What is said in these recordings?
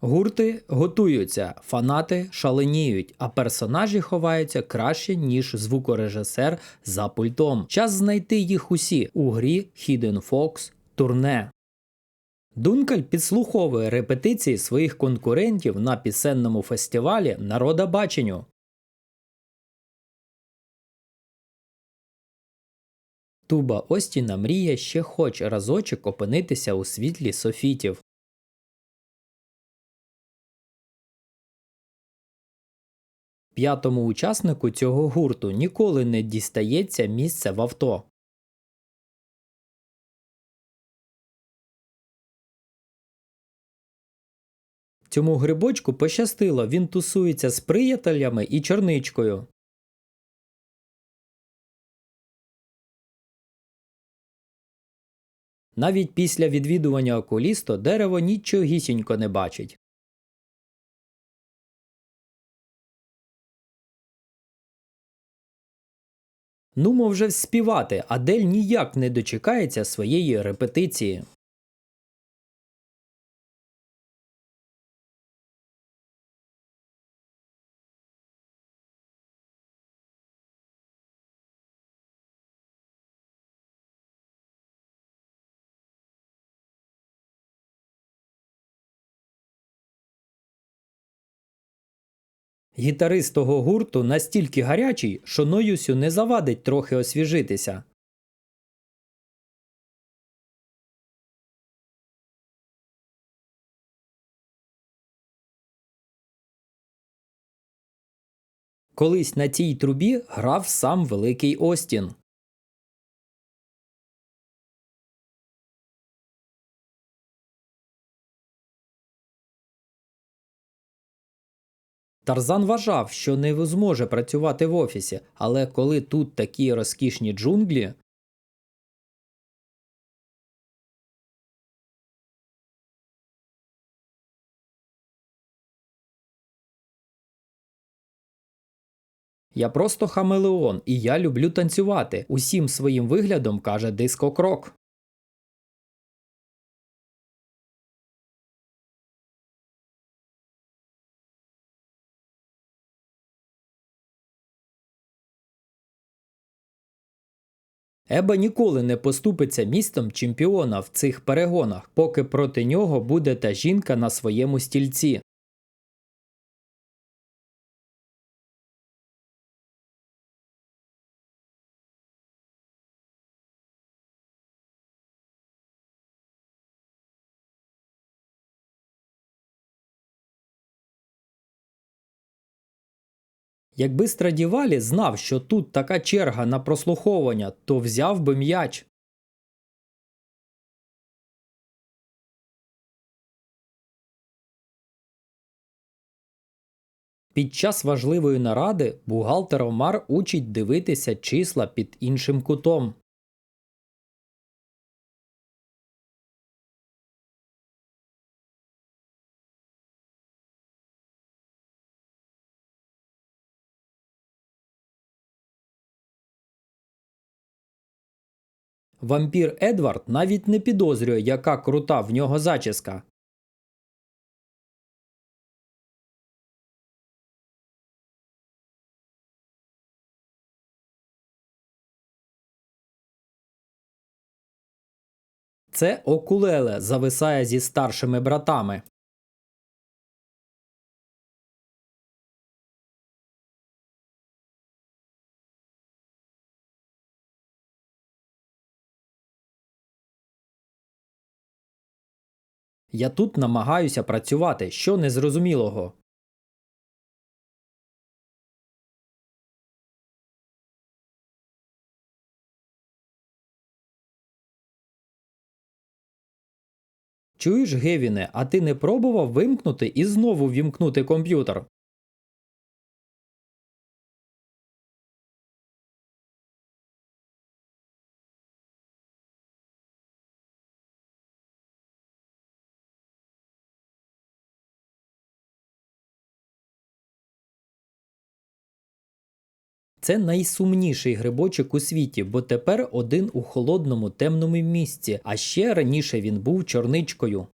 Гурти готуються, фанати шаленіють, а персонажі ховаються краще, ніж звукорежисер за пультом. Час знайти їх усі у грі Hidden Fox турне. Дункаль підслуховує репетиції своїх конкурентів на пісенному фестивалі Народа баченню. Туба Остіна мріє ще хоч разочок опинитися у світлі софітів. П'ятому учаснику цього гурту ніколи не дістається місце в авто. Цьому грибочку пощастило, він тусується з приятелями і чорничкою. Навіть після відвідування окулісто дерево нічогісінько не бачить. Нумо вже співати, Адель ніяк не дочекається своєї репетиції. Гітарист того гурту настільки гарячий, що Ноюсю не завадить трохи освіжитися. Колись на цій трубі грав сам великий Остін. Тарзан вважав, що не зможе працювати в офісі, але коли тут такі розкішні джунглі. Я просто хамелеон, і я люблю танцювати. Усім своїм виглядом каже диско крок. Еба ніколи не поступиться містом чемпіона в цих перегонах, поки проти нього буде та жінка на своєму стільці. Якби Страдівалі знав, що тут така черга на прослуховування, то взяв би м'яч. Під час важливої наради бухгалтер Омар учить дивитися числа під іншим кутом. Вампір Едвард навіть не підозрює, яка крута в нього зачіска. Це окулеле зависає зі старшими братами. Я тут намагаюся працювати, що незрозумілого. Чуєш, Гевіне, а ти не пробував вимкнути і знову вімкнути комп'ютер? Це найсумніший грибочок у світі, бо тепер один у холодному темному місці, а ще раніше він був чорничкою.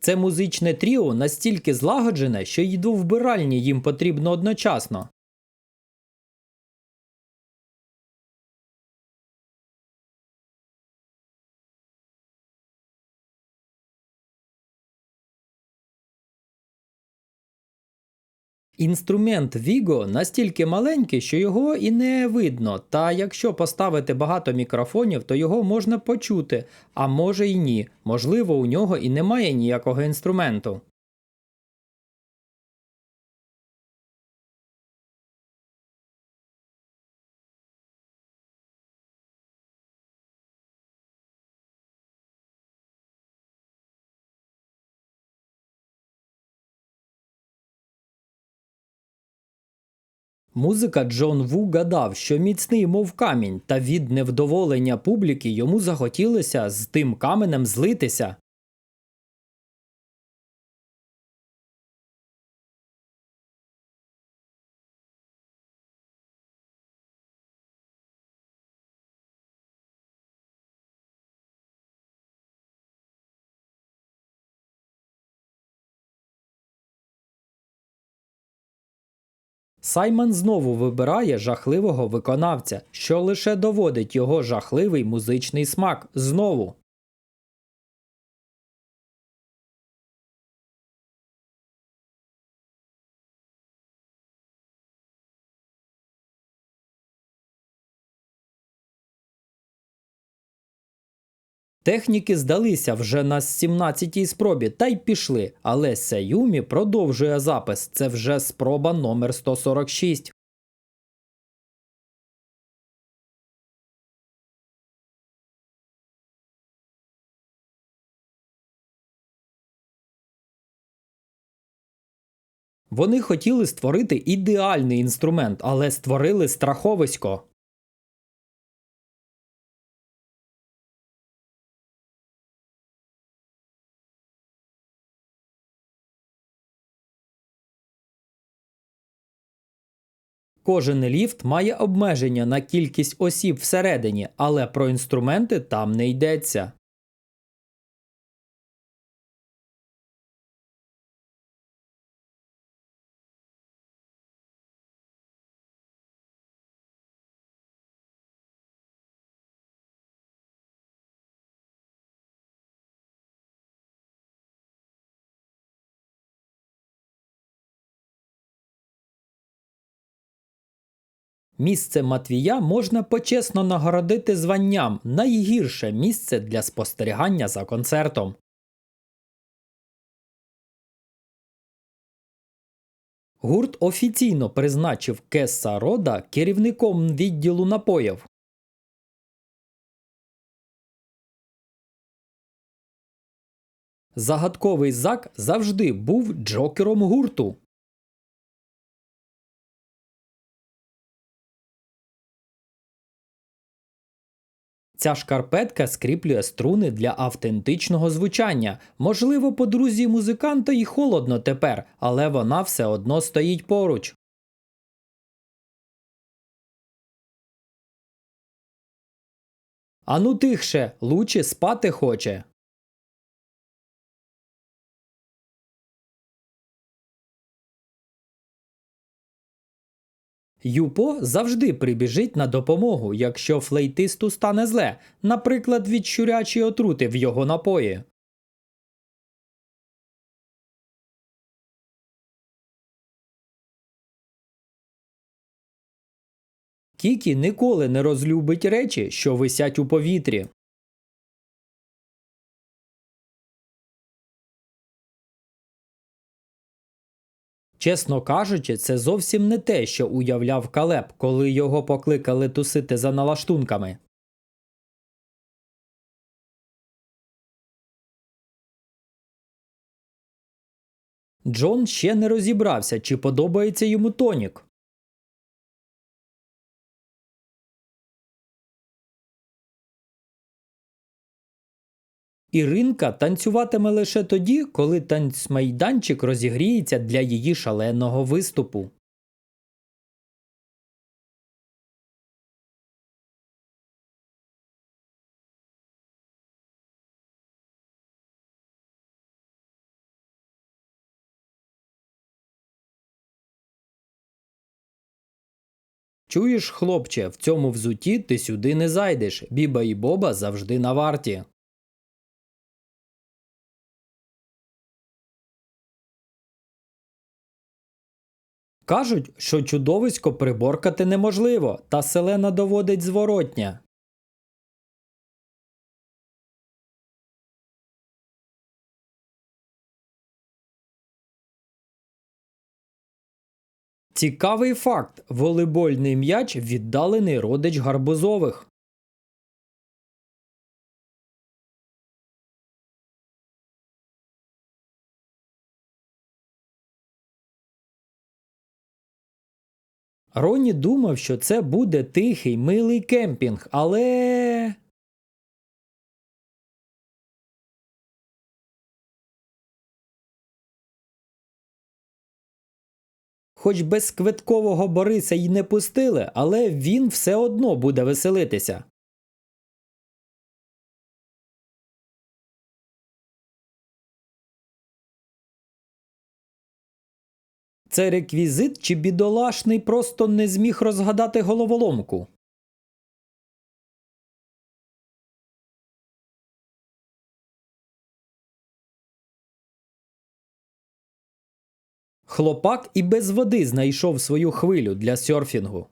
Це музичне тріо настільки злагоджене, що й до вбиральні їм потрібно одночасно. Інструмент Vigo настільки маленький, що його і не видно, та якщо поставити багато мікрофонів, то його можна почути, а може й ні. Можливо, у нього і немає ніякого інструменту. Музика Джон Ву гадав, що міцний, мов камінь, та від невдоволення публіки йому захотілося з тим каменем злитися. Саймон знову вибирає жахливого виконавця, що лише доводить його жахливий музичний смак знову. Техніки здалися вже на 17-й спробі та й пішли, але Сеюмі продовжує запис. Це вже спроба номер 146. Вони хотіли створити ідеальний інструмент, але створили страховисько. Кожен ліфт має обмеження на кількість осіб всередині, але про інструменти там не йдеться. Місце Матвія можна почесно нагородити званням найгірше місце для спостерігання за концертом. Гурт офіційно призначив Кесса Рода керівником відділу напоїв. Загадковий зак завжди був джокером гурту. Ця шкарпетка скріплює струни для автентичного звучання. Можливо, подрузі музиканта й холодно тепер, але вона все одно стоїть поруч. Ану тихше, лучі спати хоче. Юпо завжди прибіжить на допомогу, якщо флейтисту стане зле, наприклад, від щурячої отрути в його напої. Кікі ніколи не розлюбить речі, що висять у повітрі. Чесно кажучи, це зовсім не те, що уявляв Калеб, коли його покликали тусити за налаштунками. Джон ще не розібрався, чи подобається йому тонік. Іринка танцюватиме лише тоді, коли танцмайданчик розігріється для її шаленого виступу. Чуєш, хлопче, в цьому взуті ти сюди не зайдеш. Біба і Боба завжди на варті. Кажуть, що чудовисько приборкати неможливо, та селена доводить зворотня. Цікавий факт: волейбольний м'яч віддалений родич гарбузових. Роні думав, що це буде тихий, милий кемпінг, але. Хоч без квиткового Бориса й не пустили, але він все одно буде веселитися. Це реквізит чи бідолашний просто не зміг розгадати головоломку. Хлопак і без води знайшов свою хвилю для серфінгу.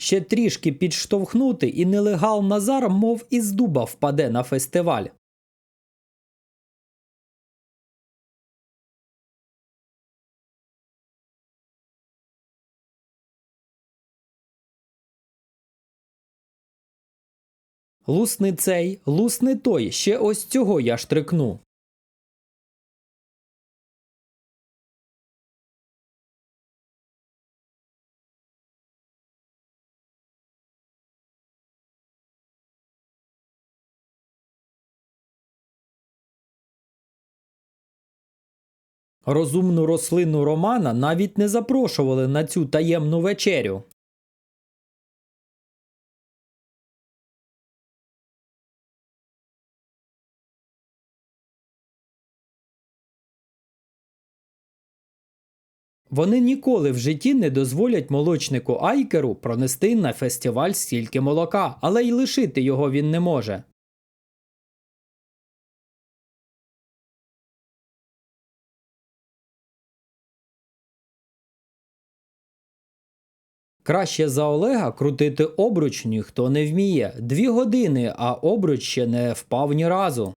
Ще трішки підштовхнути, і нелегал Назар, мов із дуба впаде на фестиваль. Лусни цей, лусни той, ще ось цього я штрикну. Розумну рослину Романа навіть не запрошували на цю таємну вечерю. Вони ніколи в житті не дозволять молочнику Айкеру пронести на фестиваль стільки молока, але й лишити його він не може. Краще за Олега крутити обруч ніхто не вміє. Дві години, а обруч ще не впав ні разу.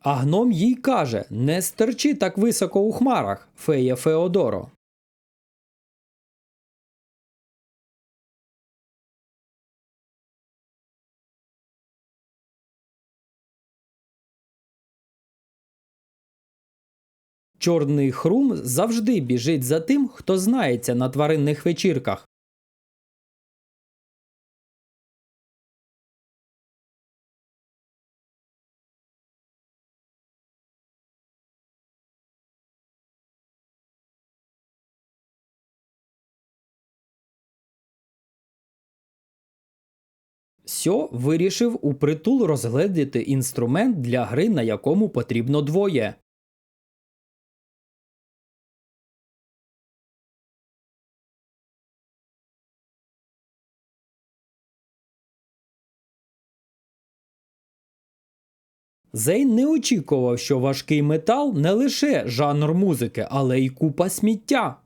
А гном їй каже: не стерчи так високо у хмарах, фея Феодоро. Чорний хрум завжди біжить за тим, хто знається на тваринних вечірках. Сьо вирішив у притул розгледіти інструмент для гри, на якому потрібно двоє. Зейн не очікував, що важкий метал не лише жанр музики, але й купа сміття.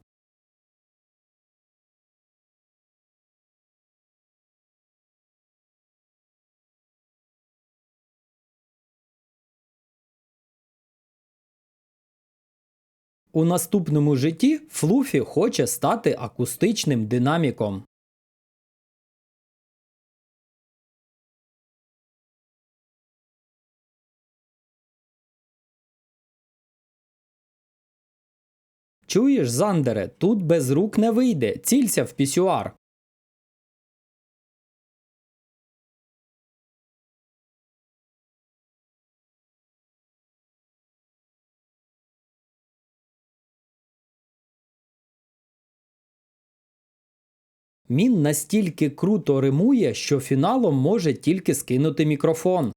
У наступному житті Флуфі хоче стати акустичним динаміком. Чуєш, Зандере, тут без рук не вийде, цілься в пісюар. Мін настільки круто римує, що фіналом може тільки скинути мікрофон.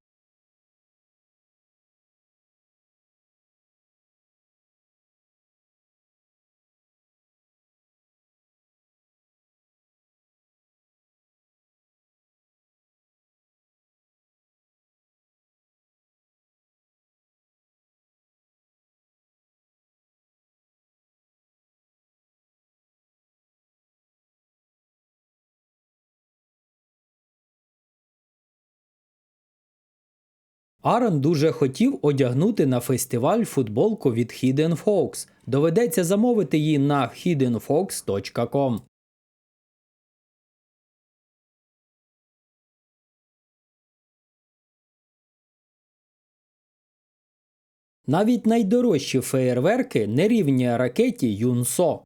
Арон дуже хотів одягнути на фестиваль футболку від Hidden Fox. Доведеться замовити її на hiddenfox.com. Навіть найдорожчі феєрверки не рівняє ракеті Юнсо.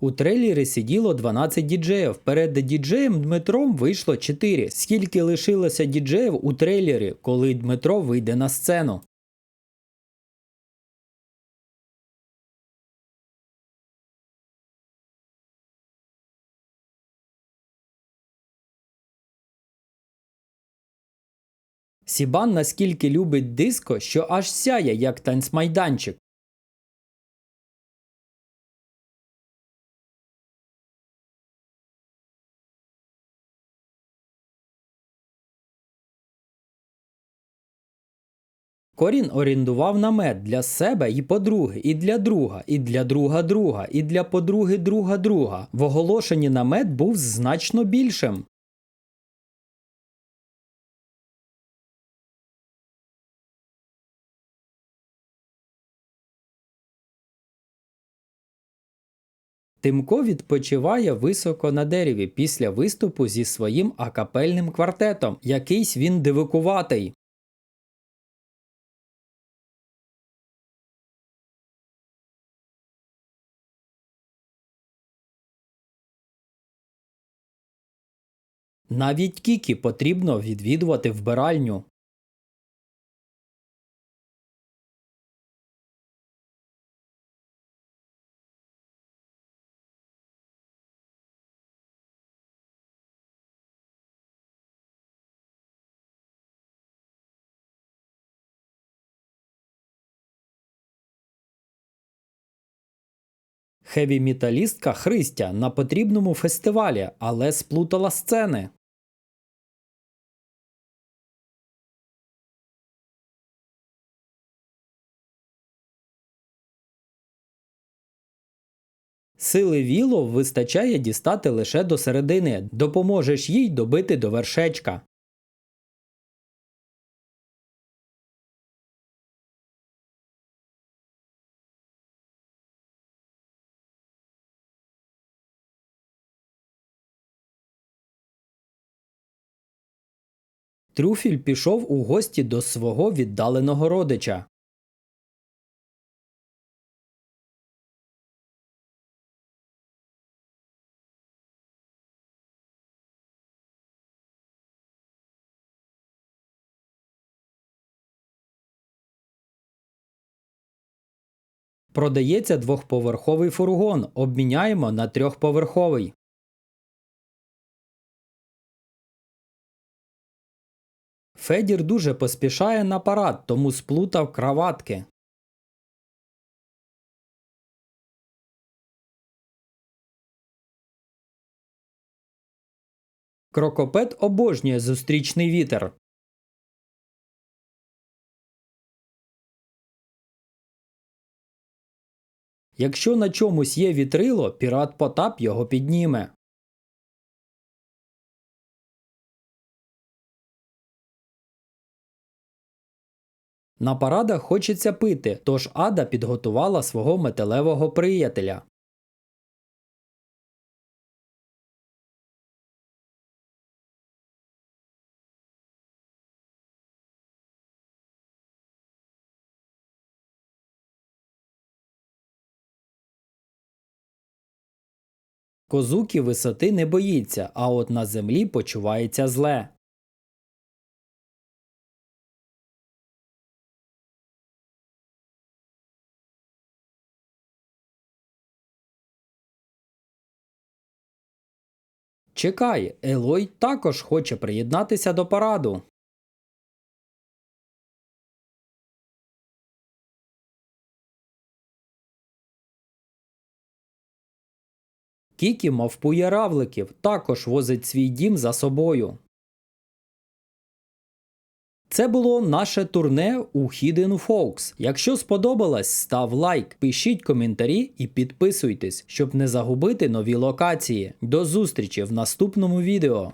У трейлері сиділо 12 діджеїв. Перед діджеєм Дмитром вийшло 4. Скільки лишилося діджеїв у трейлері, коли Дмитро вийде на сцену? Сібан наскільки любить диско, що аж сяє, як танцмайданчик. Корін орендував намет для себе і подруги, і для друга, і для друга друга, і для подруги друга друга. В оголошенні намет був значно більшим. Тимко відпочиває високо на дереві після виступу зі своїм акапельним квартетом. Якийсь він дивикуватий. Навіть Кікі потрібно відвідувати вбиральню. Хеві-металістка Христя на потрібному фестивалі, але сплутала сцени. Сили Віло вистачає дістати лише до середини. Допоможеш їй добити до вершечка. Трюфіль пішов у гості до свого віддаленого родича. Продається двохповерховий фургон. Обміняємо на трьохповерховий. Федір дуже поспішає на парад, тому сплутав краватки. Крокопет обожнює зустрічний вітер. Якщо на чомусь є вітрило, пірат Потап його підніме. На парадах хочеться пити, тож Ада підготувала свого металевого приятеля. Козукі висоти не боїться, а от на землі почувається зле. Чекай, Елой також хоче приєднатися до параду. Кікі мавпує равликів, також возить свій дім за собою. Це було наше турне у Hidden Folks. Якщо сподобалось, став лайк, пишіть коментарі і підписуйтесь, щоб не загубити нові локації. До зустрічі в наступному відео.